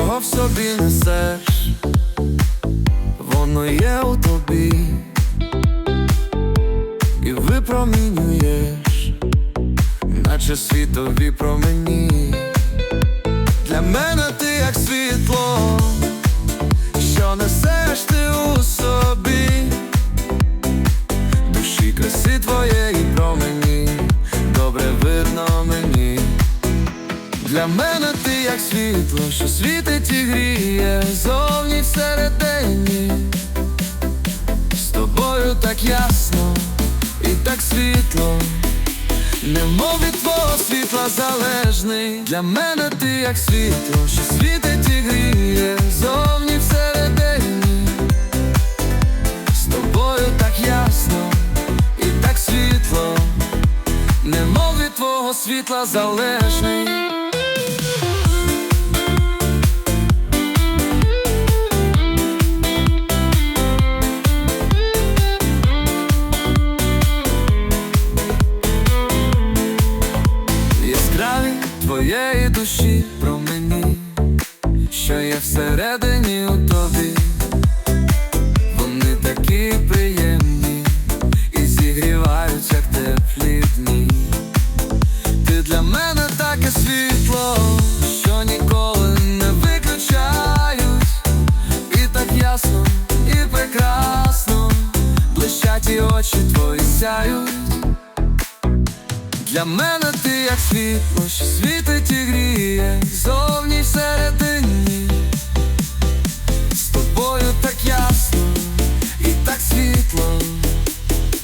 ти його в собі несеш, воно є у тобі і випромінюєш, наче світові промені. Для мене ти як світло, що несеш ти у собі, душі краси твоєї промені, добре видно мені. Для мене ти як світло, що світить і гріє зовні всередині. З тобою так ясно і так світло, немов від твого світла залежний. Для мене ти як світло, що світить і гріє зовні всередині. З тобою так ясно і так світло, немов від твого світла залежний. Твоєї душі промені, що є всередині у тобі, вони такі приємні і зігрівають, як теплі дні. Ти для мене таке світло, що ніколи не виключають, і так ясно, і прекрасно, блищать і очі твої сяють. Для мене ти як світло, що світить і гріє зовні всередині. З тобою так ясно і так світло,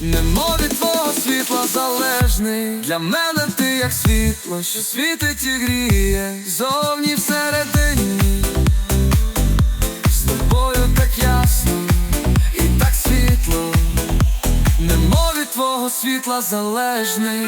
немов від твого світла залежний. Для мене ти як світло, що світить і гріє зовні світла залежний.